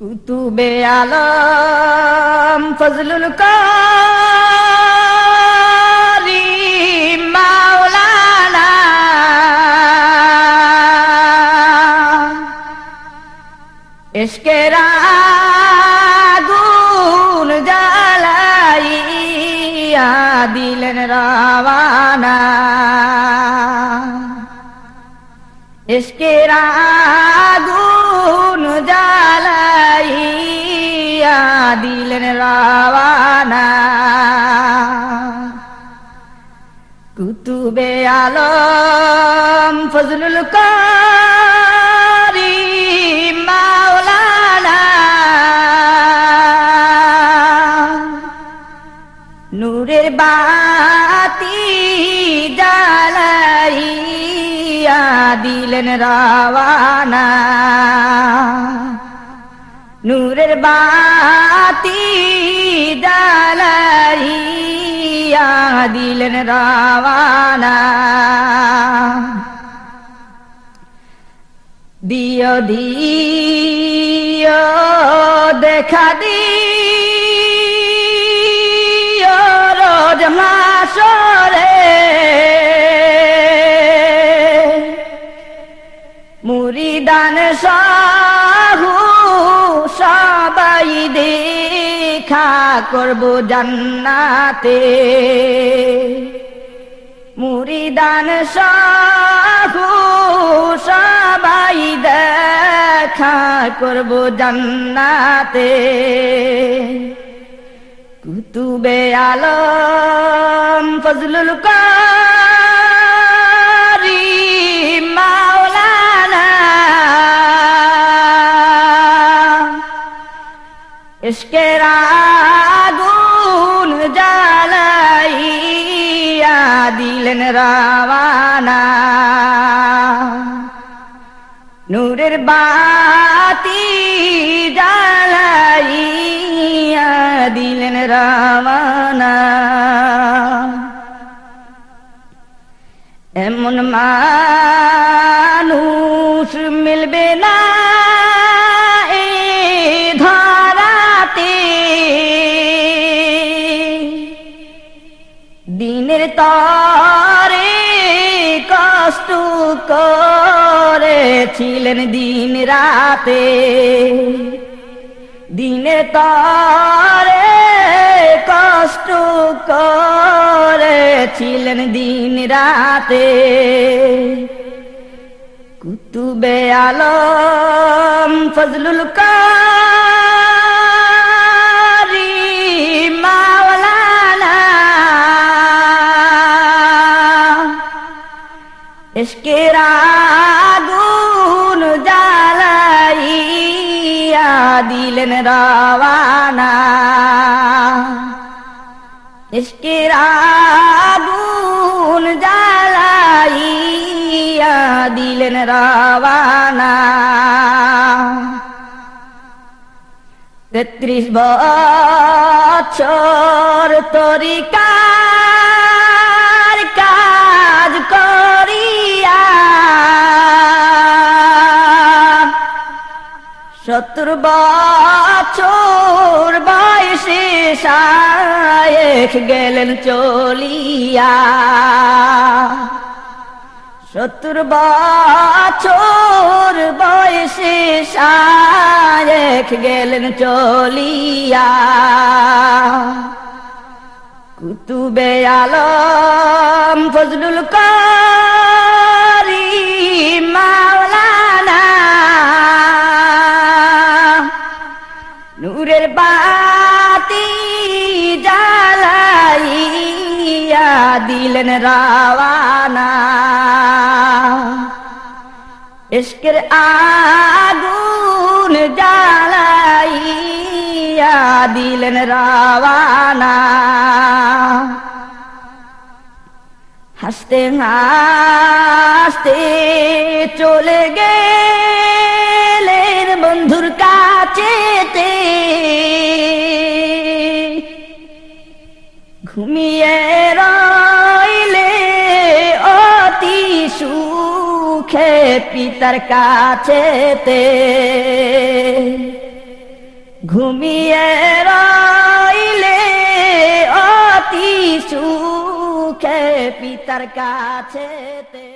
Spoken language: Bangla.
কুতুবে আলম ফজলুল কারি মাওলানা। এসকের আগুন জ্বালাইয়া দিলেন রাওয়ানা। এসকের আগুন জ্বালাইয়া আলম ফজলুল কারি মাওলানা। নূরের বাতি জ্বালাইয়া দিলেন রাওয়ানা। নূরের বাতি জ্বালাইয়া দিলেন রাওয়ানা। দিও দেখা দিও রোজ মাসরে মুরিদান সাহু সবাই দেখা করব জান্নাতে। মুরিদান সাহু সবাই দেখা করব জান্নাতে। কুতুবে আলম ফজলুল কারি মাওলানা। ইশকের দিলেন রাওয়ানা। নূরের বাতি জ্বালাইয়া দিনের তরে কষ্ট করেছিলেন দিন রাতে। দিনের তরে কষ্ট করেছিলেন দিন রাতে। কুতুবে আলম ফজলুল কারি দিলেন রাওয়ানা। এসকের আগুন জ্বালাইয়া দিলেন রাওয়ানা। তেত্রিশ বছর তরিকার সত্তর বছর বয়সে শায়েখ গেলেন চলিয়া। সত্তর বছর বয়সে শায়েখ গেলেন চলিয়া। কুতুবে আলম ফজলুল কারি মাওলানা দিলেন রাওয়ানা, ইশকের আগুন জ্বালাইয়া দিলেন রাওয়ানা। হাসতে হাসতে চলে গেলেন বন্ধুর কাছেতে ঘুমিয়ে রইলে সুখে পিতার কাছেতে। ঘুমিয়ে রইলে অতি সুখে পিতার কাছেতে।